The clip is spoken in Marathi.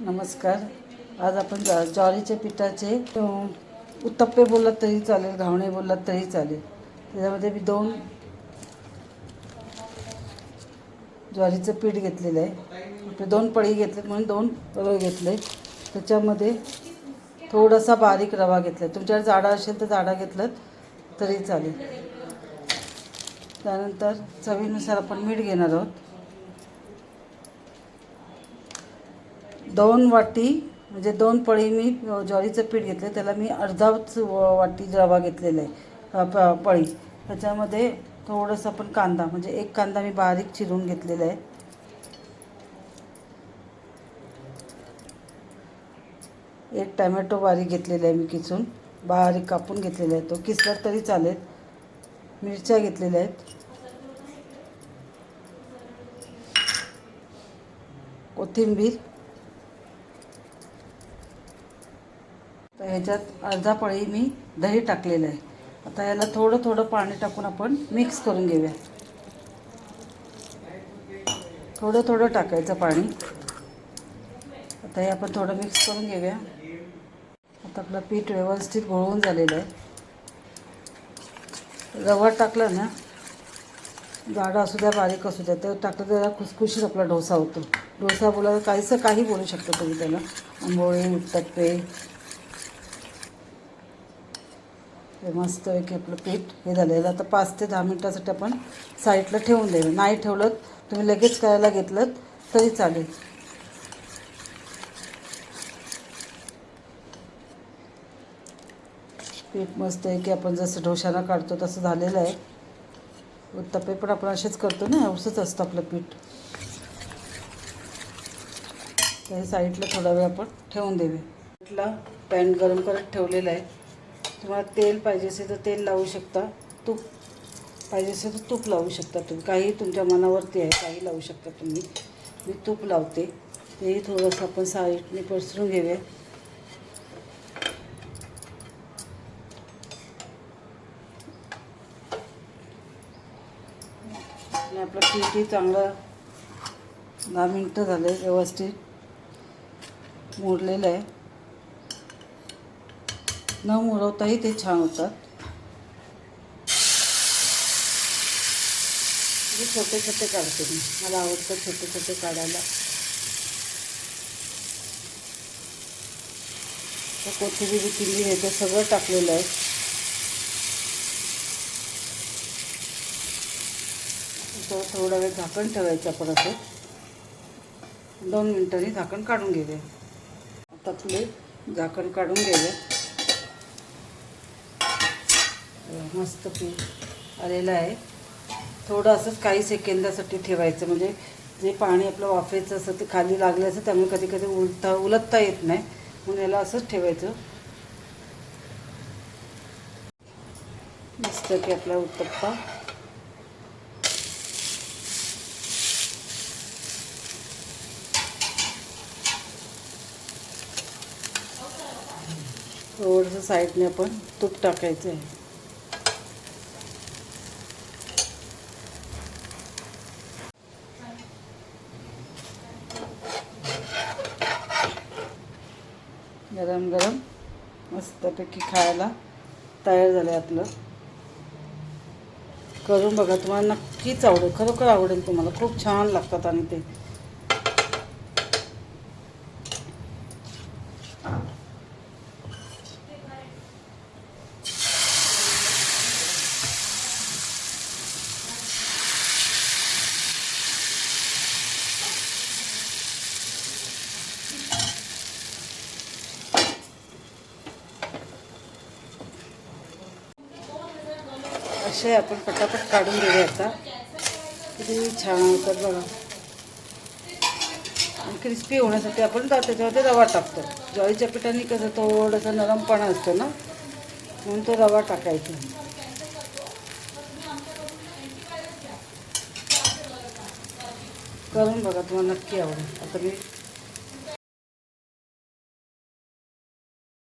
नमस्कार. आज आपण ज्वा ज्वारीच्या पिठाचे उत्तप्पे बोललात तरी चालेल घावणे बोललात तरी चालेल. त्याच्यामध्ये मी दोन ज्वारीचं पीठ घेतलेलं आहे. आपले दोन पळी घेतलेत म्हणून दोन पळ घेतले. त्याच्यामध्ये थोडासा बारीक रवा घेतला आहे तुमच्याकडे जाडा असेल तर जाडा घेतलं तरी चालेल. त्यानंतर चवीनुसार आपण मीठ घेणार आहोत. दोन वाटी म्हणजे दोन पळी मी ज्वारीचं पीठ घेतलं त्याला मी अर्धाच व- वाटी रवा घेतलेला आहे प- पळी. त्याच्यामध्ये थोडंसं आपण कांदा म्हणजे एक कांदा मी बारीक चिरून घेतलेला आहे एक टॅमॅटो बारीक घेतलेला आहे मी किसून. बारीक कापून घेतलेला आहे तो. किसला तरी चालेल. मिरच्या घेतलेल्या आहेत. कोथिंबीर. तर ह्याच्यात अर्धा पळी मी दही टाकलेलं आहे. आता याला थोडं थोडं पाणी टाकून आपण मिक्स करून घेऊया. थोडं थोडं टाकायचं पाणी. आता हे आपण थोडं मिक्स करून घेऊया. आता आपलं पीठ व्यवस्थित घोळवून झालेलं आहे. रवा टाकला ना जाडं असू द्या बारीक असू द्या तर टाकलं तर त्याला खुसखुशीत आपला डोसा होतो. डोसा बोला काहीसं काही बोलू शकतो तुम्ही त्याला. आंबोळी उत्तप्पे हे मस्त आहे की आपलं पीठ हे झालेलं. आता पाच ते दहा मिनटासाठी आपण साईडला ठेवून द्यावे नाही ठेवलं तुम्ही लगेच करायला घेतलं तरी चालेल. पीठ मस्त आहे की आपण जसं ढोशाला काढतो तसं झालेलं आहे. उत्तपे पण आपण असेच करतो ना असंच असतं आपलं पीठ. तर हे साईडला थोडा वेळ आपण ठेवून देवे पीठला पॅन गरम करत ठेवलेलं आहे. तुम्हाला तेल पाहिजे असेल तर तेल लावू शकता. तूप पाहिजे असेल तर तूप लावू शकता तुम्ही. काही तुमच्या मनावरती आहे काही लावू शकता तुम्ही. मी तूप लावते. तेही थोडंसं आपण साईडने पसरून घेऊया. आणि आपलं पीठही चांगलं दहा मिनटं झालं व्यवस्थित मोडलेलं आहे. न मुरवताही ते छान होतात. मी छोटे छोटे काढते मी. मला आवडतं छोटे छोटे काढायला. तर कोथिंबीर किल्ली हे ते सगळं टाकलेलं आहे. तो थोडा वेळ झाकण ठेवायचं परत दोन मिनिटांनी झाकण काढून घेऊया आता आपले झाकण काढून घेऊया. मस्त पीठ आलेलं आहे. थोडं असंच काही सेकंदासाठी ठेवायचं. म्हणजे जे पाणी आपलं वाफेचं असं ते खाली लागलं असं त्यामुळे कधी कधी उलता उलटता येत नाही. म्हणून याला असंच ठेवायचं. मस्त की आपला उत्तप्पा. थोडंसं साईडने आपण तूप टाकायचं आहे. गरम गरम मस्तपैकी खायला तयार झालं आहे आपलं. करून बघा तुम्हाला नक्कीच आवडेल खरोखर आवडेल तुम्हाला. खूप छान लागतात आणि ते. असे आपण पटापट काढून घेऊया आता. किती छान होतात बघा. आणि क्रिस्पी होण्यासाठी आपण दा- त्याच्यामध्ये रवा टाकतो. ज्वारीच्या पिठाने कसं थोडासा नरमपणा असतो ना म्हणून तो रवा टाकायचा. करून बघा तुम्हाला नक्की आवडेल. आता मी